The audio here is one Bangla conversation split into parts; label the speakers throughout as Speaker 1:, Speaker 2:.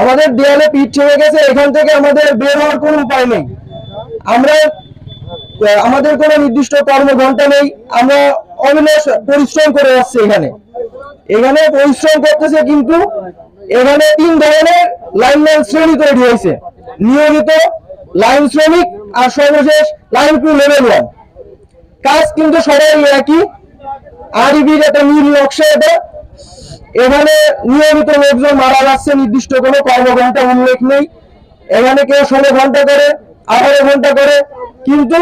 Speaker 1: আমাদের দেয়ালে পিঠ ছেড়ে গেছে, এখান থেকে আমাদের বের হওয়ার কোনো উপায় নেই। আমরা আমাদের কোনো নির্দিষ্ট কর্মঘন্টা নেই, আমরা অবিনাশ পরিশ্রম করে যাচ্ছি এখানে। এখানে পরিশ্রম করতেছে কিন্তু এখানে তিন ধরনের লাইনম্যান শ্রেণি তৈরি হয়েছে। নিয়মিত লাইন শ্রমিক আর সর্বশেষ লাইন টু লেভেল ওয়ান। কাজ কিন্তু সবাই একই। আরবির একটা নীল নকশা এটা। এখানে নিয়মিত লোকজন মারা যাচ্ছে, নির্দিষ্ট কোনো কর্মঘন্টা উল্লেখ নেই। এখানে কেউ ষোলো ঘণ্টা করে, আঠারো ঘণ্টা করে, কিন্তু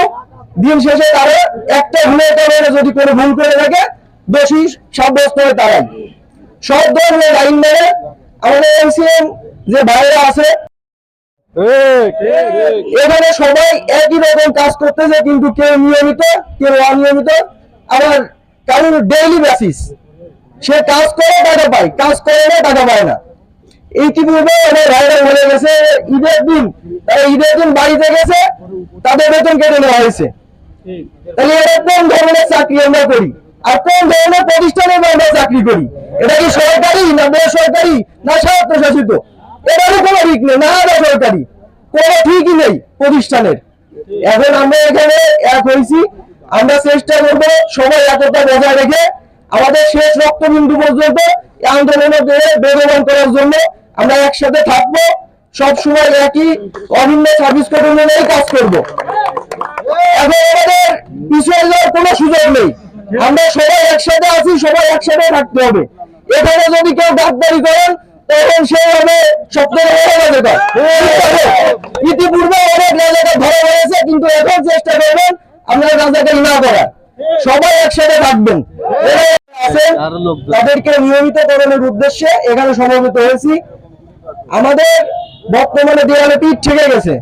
Speaker 1: দিন শেষে তারা একটা ভুলের কারণে যদি কোনো ভুল করে থাকে, দোষী সাব্যস্ত হয় তারাই সব ধরনের লাইন মেরে। আমাদের এনসিএম যে ভাইরা আছে, এখানে সবাই একই রকম কাজ করতেছে, কিন্তু কেউ নিয়মিত, কেউ অনিয়মিত। আবার কারণ ডেইলি বেসিস সে কাজ করে টাকা পায়, কাজ করে না, টাকা পায় না। ধরনের প্রতিষ্ঠানে আমরা চাকরি করি? এটা কি সরকারি না না স্বায়ত্তশাসিত? এটারও কোনো ঠিক নেই, না বেসরকারি কোনো ঠিকই নেই প্রতিষ্ঠানের। এখন আমরা এখানে এক হয়েছি, আমরা চেষ্টা করব সবাই একতা বজায় রেখে আমাদের শেষ রক্তবিন্দু পর্যন্ত এই আন্দোলনকে বেগবান করার জন্য আমরা একসাথে থাকব। সব সময় একই অভিন্ন সার্ভিস অনুযায়ী কাজ করব। এখন আমাদের পিছিয়ে যাওয়ার কোনো সুযোগ নেই। আমরা সবাই একসাথে আছি, সবাই একসাথে থাকতে হবে। এখানে যদি কেউ ডাক্তারি করেন, তখন সে হবে সবথেকে ইতিপূর্বে অনেক রাজাকার ধরা হয়েছে, কিন্তু এখন চেষ্টা করবেন আমরা রাজাকারি না করার। সবাই একসাথে থাকবেন। এরা তাদেরকে নিয়মিত নিয়মিতকরণের উদ্দেশ্যে এখানে সমবেত হয়েছি। আমাদের বর্তমানে দেওয়ালে পিঠ ঠেকে গেছে।